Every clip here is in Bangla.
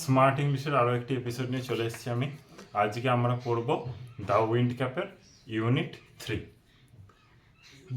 স্মার্ট ইংলিশের আরও একটি এপিসোড নিয়ে চলে এসেছি আমি। আজকে আমরা পড়ব দ্য উইন্ড ক্যাপের ইউনিট থ্রি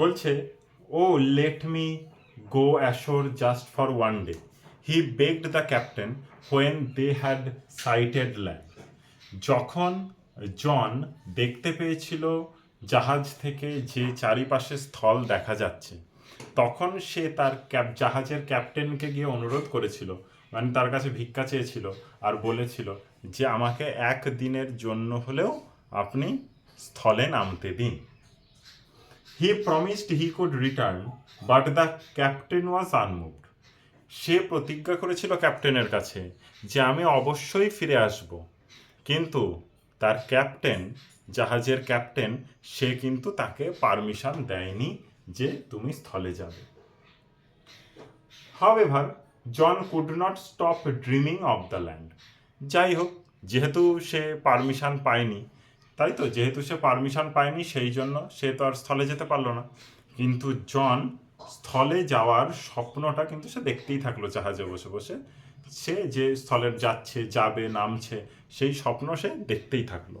বলছে, ও let me go ashore just for one day he begged the captain when they had sighted land যখন জন দেখতে পেয়েছিল জাহাজ থেকে যে চারিপাশে স্থল দেখা যাচ্ছে, তখন সে তার ক্যাপ জাহাজের ক্যাপ্টেনকে গিয়ে অনুরোধ করেছিল মানে তার কাছে ভিক্ষা চেয়েছিল আর বলেছিল যে আমাকে এক দিনের জন্য হলেও আপনি স্থলে নামতে দিন। He promised he could return but the captain was unmoved সে প্রতিজ্ঞা করেছিল ক্যাপ্টেনের কাছে যে আমি অবশ্যই ফিরে আসব। কিন্তু তার ক্যাপ্টেন, জাহাজের ক্যাপ্টেন, সে কিন্তু তাকে পারমিশন দেয়নি যে তুমি স্থলে যাবে। However John could not stop dreaming of the land যাই হোক যেহেতু সে পারমিশন পায়নি, তাই তো? যেহেতু সে পারমিশন পায়নি, সেই জন্য সে তো আর স্থলে যেতে পারল না। কিন্তু জন স্থলে যাওয়ার স্বপ্নটা কিন্তু সে দেখতেই থাকল জাহাজে বসে বসে। সে যে স্থলে যাচ্ছে, যাবে, নামছে, সেই স্বপ্ন সে দেখতেই থাকল।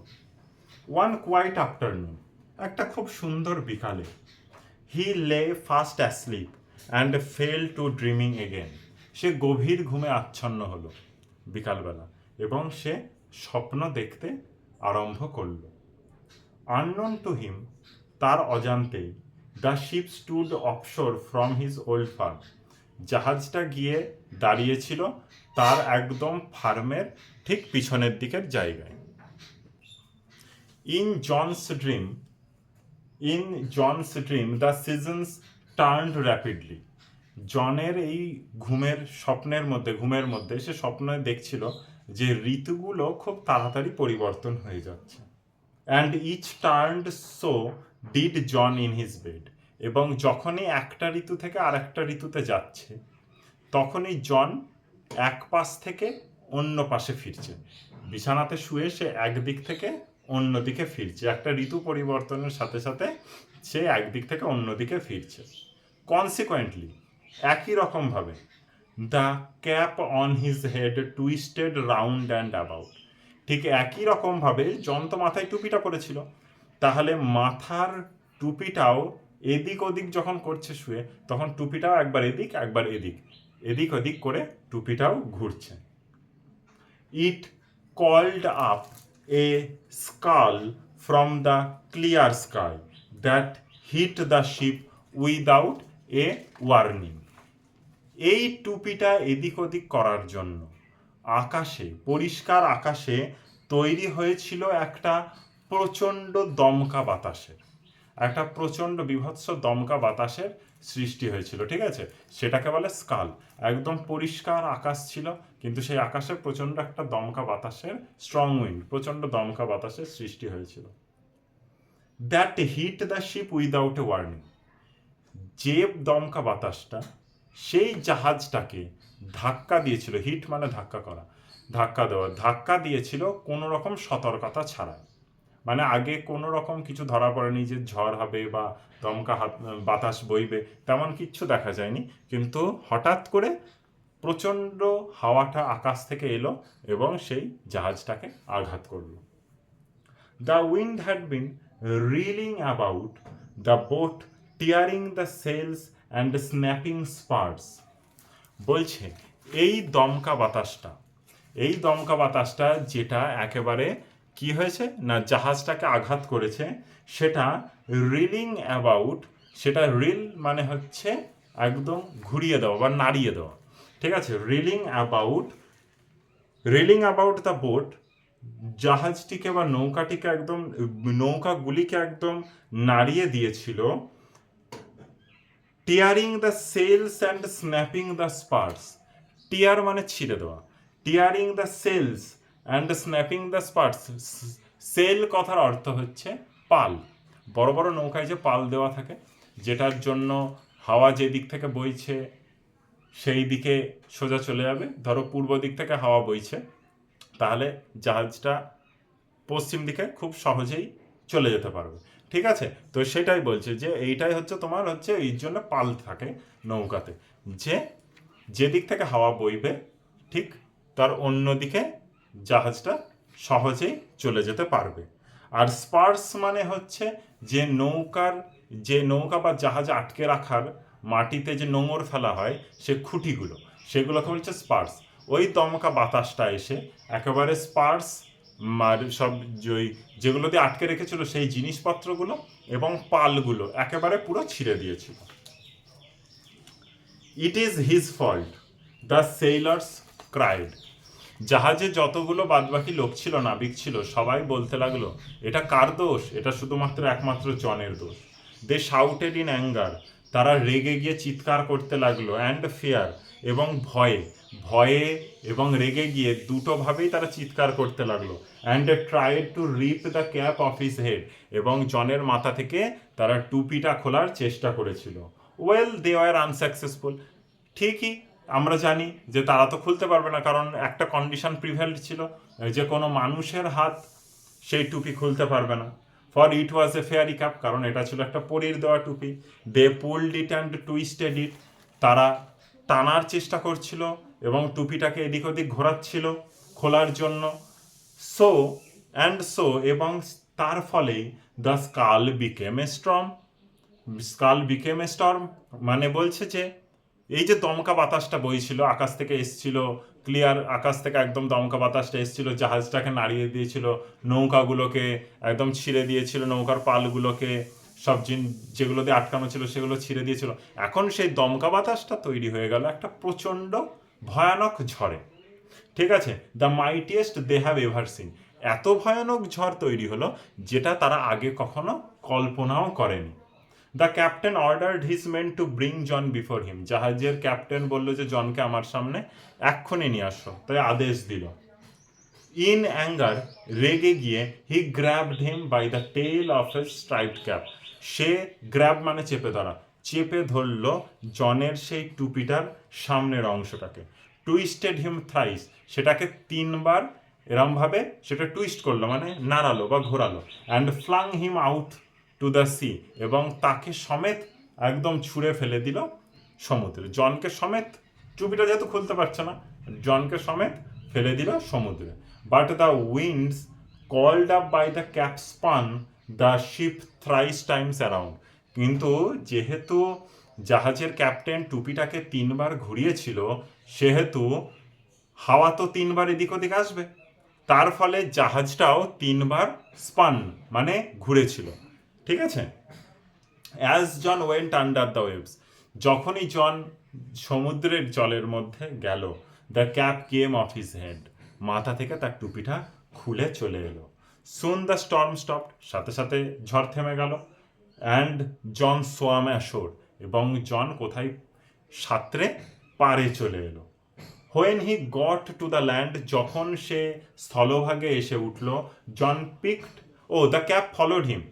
ওয়ান কোয়াইট আফটারনুন একটা খুব সুন্দর বিকালে he lay fast asleep and fell to dreaming again সে গভীর ঘুমে আচ্ছন্ন হলো বিকালবেলা এবং সে স্বপ্ন দেখতে আরম্ভ করল। আননোন টু হিম তার অজান্তেই the ship stood offshore from his old farm. জাহাজটা গিয়ে দাঁড়িয়েছিল তার একদম ফার্মের ঠিক পিছনের দিকের জায়গায়। In John's dream, in John's dream the seasons turn rapidly. জনের এই ঘুমের স্বপ্নের মধ্যে, ঘুমের মধ্যে সে স্বপ্নে দেখছিল যে ঋতুগুলো খুব তাড়াতাড়ি পরিবর্তন হয়ে যাচ্ছে। And each turned so did John in his bed এবং যখনই একটা ঋতু থেকে আর একটা ঋতুতে যাচ্ছে, তখনই জন এক পাশ থেকে অন্য পাশে ফিরছে। বিছানাতে শুয়ে সে একদিক থেকে অন্যদিকে ফিরছে। একটা ঋতু পরিবর্তনের সাথে সাথে সে একদিক থেকে অন্যদিকে ফিরছে। কনসিকোয়েন্টলি একই রকমভাবে the cap on his head twisted round and about ঠিক একই রকমভাবে যন্ত মাথায় টুপিটা পরেছিল তাহলে মাথার টুপিটাও এদিক ওদিক যখন করছে শুয়ে, তখন টুপিটাও একবার এদিক একবার এদিক। এদিক ওদিক করে টুপিটাও ঘুরছে। It called up a squall from the clear sky that hit the ship without a warning এই টুপিটা এদিক ওদিক করার জন্য। আকাশে, পরিষ্কার আকাশে তৈরি হয়েছিল একটা প্রচণ্ড দমকা বাতাসের। একটা প্রচণ্ড বিভৎস দমকা বাতাসের সৃষ্টি হয়েছিল, ঠিক আছে? সেটাকে বলে স্কাল। একদম পরিষ্কার আকাশ ছিল, কিন্তু সেই আকাশে প্রচণ্ড একটা দমকা বাতাসের স্ট্রং উইন্ড প্রচণ্ড দমকা বাতাসের সৃষ্টি হয়েছিল। That hit the ship without a warning যে দমকা বাতাসটা সেই জাহাজটাকে ধাক্কা দিয়েছিল, হিট মানে ধাক্কা করা, ধাক্কা দেওয়া, ধাক্কা দিয়েছিল কোনো রকম সতর্কতা ছাড়া মানে আগে কোনো রকম কিছু ধরা পড়েনি যে ঝড় হবে বা দমকা হাত, বাতাস বইবে, তেমন কিচ্ছু দেখা যায়নি। কিন্তু হঠাৎ করে প্রচণ্ড হাওয়াটা আকাশ থেকে এলো এবং সেই জাহাজটাকে আঘাত করল। The wind had been reeling about the boat tearing the sails and snapping spars. বলছে, এই দমকা বাতাসটা, এই দমকা বাতাসটা যেটা একেবারে কি হয়েছে না জাহাজটাকে আঘাত করেছে, সেটা রিলিং অ্যাবাউট সেটা রিল মানে হচ্ছে একদম ঘুরিয়ে দেওয়া বা নাড়িয়ে দেওয়া ঠিক আছে reeling about reeling about the boat জাহাজটিকে বা নৌকাটিকে একদম, নৌকাগুলিকে একদম নাড়িয়ে দিয়েছিল tearing the sails and snapping the spars tear মানে ছিঁড়ে দেওয়া। Tearing the sails and snapping the spars sail কথার অর্থ হচ্ছে পাল। বড় বড় নৌকায় যে পাল দেওয়া থাকে, যেটার জন্য হাওয়া যে দিক থেকে বইছে, সেই দিকে সোজা চলে যাবে। ধরো পূর্ব দিক থেকে হাওয়া বইছে, তাহলে জাহাজটা পশ্চিম দিকে খুব সহজেই চলে যেতে পারবে। ঠিক আছে? তো সেটাই বলছে যে এইটাই হচ্ছে তোমার হচ্ছে এই জন্য পাল থাকে নৌকাতে। যে যেদিক থেকে হাওয়া বইবে, ঠিক তার অন্যদিকে জাহাজটা সহজেই চলে যেতে পারবে। আর স্পার্স মানে হচ্ছে যে নৌকার, যে নৌকা বা জাহাজ আটকে রাখার মাটিতে যে নোঙর ফেলা হয়, সে খুঁটিগুলো, সেগুলোকে বলছে স্পার্স। ওই দমকা বাতাসটা এসে একেবারে স্পার্স সব ওই যেগুলো দিয়ে আটকে রেখেছিল সেই জিনিসপত্রগুলো এবং পালগুলো একেবারে পুরো ছিঁড়ে দিয়েছিল। It is his fault the sailors cried জাহাজে যতগুলো বাদবাকি লোক ছিল, নাবিক ছিল, সবাই বলতে লাগল, এটা কার দোষ? এটা শুধুমাত্র একমাত্র জনের দোষ। দে শাউটেড ইন অ্যাঙ্গার তারা রেগে গিয়ে চিৎকার করতে লাগল অ্যান্ড ফিয়ার এবং ভয়ে ভয়ে এবং রেগে গিয়ে দুটোভাবেই তারা চিৎকার করতে লাগল। And tried to rip the cap off his head এবং জনের মাথা থেকে তারা টুপিটা খোলার চেষ্টা করেছিল। ওয়েল দে আর আনসাকসেসফুল ঠিকই, আমরা জানি যে তারা তো খুলতে পারবে না কারণ একটা কন্ডিশন প্রিভেল্ড ছিল, যে কোনো মানুষের হাত সেই টুপি খুলতে পারবে না। For it was a fairy cap কারণ এটা ছিল একটা পরির দেওয়া টুপি। They pulled it and twisted it তারা টানার চেষ্টা করছিল এবং টুপিটাকে এদিক ওদিক ঘোরাচ্ছিল খোলার জন্য। সো অ্যান্ড সো এবং তার ফলেই the squall became a storm squall became a storm মানে বলছে যে, এই যে দমকা বাতাসটা বইছিল, আকাশ থেকে এসছিল ক্লিয়ার আকাশ থেকে একদম দমকা বাতাসটা এসছিল, জাহাজটাকে নাড়িয়ে দিয়েছিল, নৌকাগুলোকে একদম ছিঁড়ে দিয়েছিল, নৌকার পালগুলোকে, সব জিন, যেগুলো দিয়ে আটকানো ছিল সেগুলো ছিঁড়ে দিয়েছিল। এখন সেই দমকা বাতাসটা তৈরি হয়ে গেল একটা প্রচণ্ড ভয়ানক ঝড়ে। ঠিক আছে? The mightiest they have ever seen এত ভয়ানক ঝড় তৈরি হলো যেটা তারা আগে কখনো কল্পনাও করেনি। The captain ordered his men to bring John before him জাহাজের ক্যাপ্টেন বলল যে, জনকে আমার সামনে এক্ষুনি নিয়ে আসো। তাই আদেশ দিল। ইন অ্যাঙ্গার রেগে গিয়ে he grabbed him by the tail of a striped cap say grab মানে চেপে ধরা। চেপে ধরলো জনের সেই টুপিটার সামনের অংশটাকে। টুইস্টেড হিম থ্রাইস সেটাকে তিনবার এরমভাবে সেটা টুইস্ট করল মানে নাড়ালো বা ঘোরালো and flung him out to the sea এবং তাকে সমেত একদম ছুঁড়ে ফেলে দিল সমুদ্রে। জনকে সমেত টুপিটা যেহেতু খুলতে পারছে না, জনকে সমেত ফেলে দিল সমুদ্রে। But the winds called up by the cap spun the ship thrice times around কিন্তু যেহেতু জাহাজের ক্যাপ্টেন টুপিটাকে তিনবার ঘুরিয়েছিল, সেহেতু হাওয়া তো তিনবার এদিক ওদিক আসবে। তার ফলে জাহাজটাও তিনবার স্পান মানে ঘুরেছিল। ঠিক আছে? As John went under the waves যখনই জন সমুদ্রের জলের মধ্যে গেল the cap came off his head মাথা থেকে তার টুপিটা খুলে চলে এলো। সুন দ্য স্টর্ম স্টপ সাথে সাথে ঝড় থেমে গেল। অ্যান্ড জন সোয়াম অ্যাশোর এবং জন কোথায়? সাঁতরে পারে চলে এলো। When he got to the land যখন সে স্থলভাগে এসে উঠল John picked up the cap followed him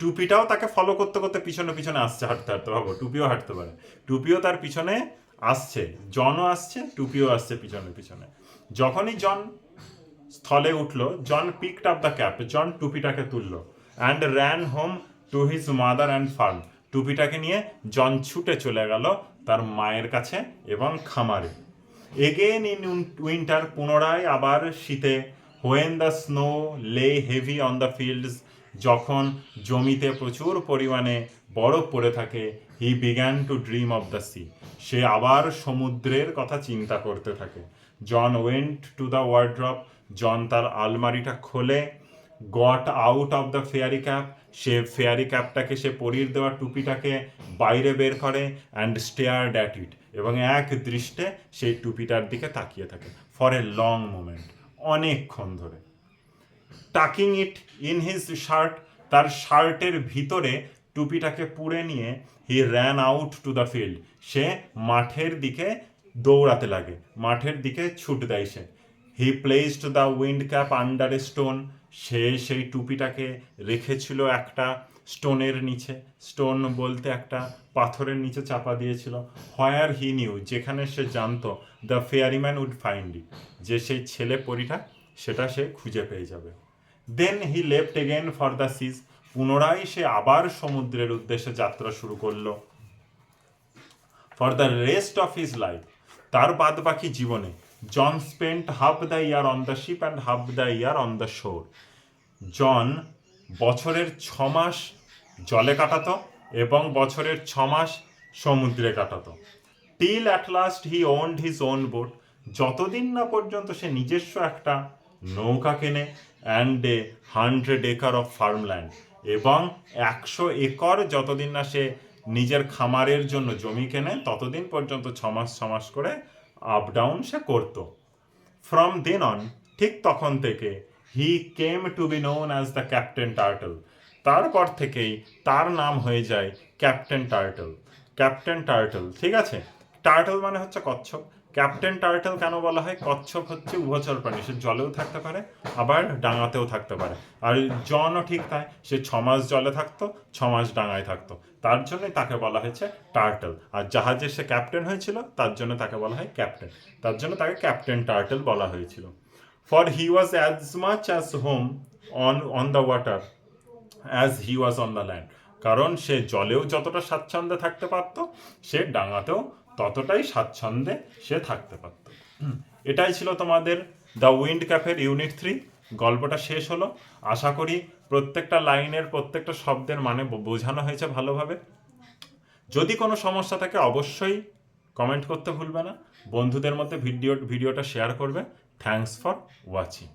টুপিটাও তাকে ফলো করতে করতে পিছনে পিছনে আসছে, হাঁটতে হাঁটতে, ভাবো, টুপিও হাঁটতে পারে। টুপিও তার পিছনে আসছে জনও আসছে, টুপিও আসছে পিছনে পিছনে। যখনই জন স্থলে উঠল John picked up the cap John টুপিটাকে তুললো and ran home to his mother and farm টুপিটাকে নিয়ে জন ছুটে চলে গেল তার মায়ের কাছে এবং খামারে। এগেন ইন উইন্টার পুনরায় আবার শীতে when the snow lay heavy on the fields যখন জমিতে প্রচুর পরিমাণে বরফ পড়ে থাকে he began to dream of the sea সে আবার সমুদ্রের কথা চিন্তা করতে থাকে। John went to the wardrobe John তার আলমারিটা খোলে got out of the fairy cap say fairy ক্যাপটাকে সে পরির দেওয়া টুপিটাকে বাইরে বের করে অ্যান্ড স্টেয়ার ড্যাট ইট এবং এক দৃষ্টে সেই টুপিটার দিকে তাকিয়ে থাকে ফর এ লং মোমেন্ট অনেকক্ষণ ধরে। Tucking it in his shirt তার শার্টের ভিতরে টুপিটাকে পুড়ে নিয়ে he ran out to the field সে মাঠের দিকে দৌড়াতে লাগে, মাঠের দিকে ছুট দেয় সে। He placed the wind cap under a stone সে সেই টুপিটাকে রেখেছিল একটা স্টোনের নিচে। স্টোন বলতে একটা পাথরের নিচে চাপা দিয়েছিল। হোয়ার হি নিউ, যেখানে সে জানতো, the fairyman would find it. যে সেই ছেলে পরিটা, সেটা সে খুঁজে পেয়ে যাবে। Then he left again for the seas পুনরায় সে আবার সমুদ্রের উদ্দেশ্যে যাত্রা শুরু করল। For the rest of his life তার বাদ বাকি জীবনে John spent half the year on the ship and half the year on the shore John বছরের ছ মাস জলে কাটাতো এবং বছরের ছ মাস সমুদ্রে কাটাতো। Till at last he owned his own boat যতদিন না পর্যন্ত সে নিজস্ব একটা নৌকা কেনে and a hundred acre of farmland এবং একশো একর যতদিন না সে নিজের খামারের জন্য জমি কেনে, ততদিন পর্যন্ত ছ মাস ছ মাস করে আপ ডাউন সে করত। ফ্রম দেন অন ঠিক তখন থেকে he came to be known as the captain turtle তারপর থেকেই তার নাম হয়ে যায় ক্যাপ্টেন টার্টল ক্যাপ্টেন টার্টল ঠিক আছে? টার্টল মানে হচ্ছে কচ্ছপ। ক্যাপ্টেন টার্টল কেন বলা হয়? কচ্ছপ হচ্ছে উভচর প্রাণী, সে জলেও থাকতে পারে, আবার ডাঙাতেও থাকতে পারে। আর জনও ঠিক তাই, সে ছমাস জলে থাকতো ছমাস ডাঙায় থাকতো। তার জন্যই তাকে বলা হয়েছে টার্টল। আর জাহাজে সে ক্যাপ্টেন হয়েছিল, তার জন্য তাকে বলা হয় ক্যাপ্টেন। তার জন্য তাকে ক্যাপ্টেন টার্টল বলা হয়েছিল। For he was as much as home on on the water as he was on the land কারণ সে জলেও যতটা স্বাচ্ছন্দ্যে থাকতে পারত, সে ডাঙাতেও ততটাই স্বাচ্ছন্দ্যে সে থাকতে পারত। এটাই ছিল তোমাদের দ্য উইন্ড ক্যাফের ইউনিট থ্রি। গল্পটা শেষ হলো। আশা করি প্রত্যেকটা লাইনের, প্রত্যেকটা শব্দের মানে বোঝানো হয়েছে ভালোভাবে। যদি কোনো সমস্যা থাকে অবশ্যই কমেন্ট করতে ভুলবে না। বন্ধুদের মধ্যে ভিডিও ভিডিওটা শেয়ার করবে। Thanks for watching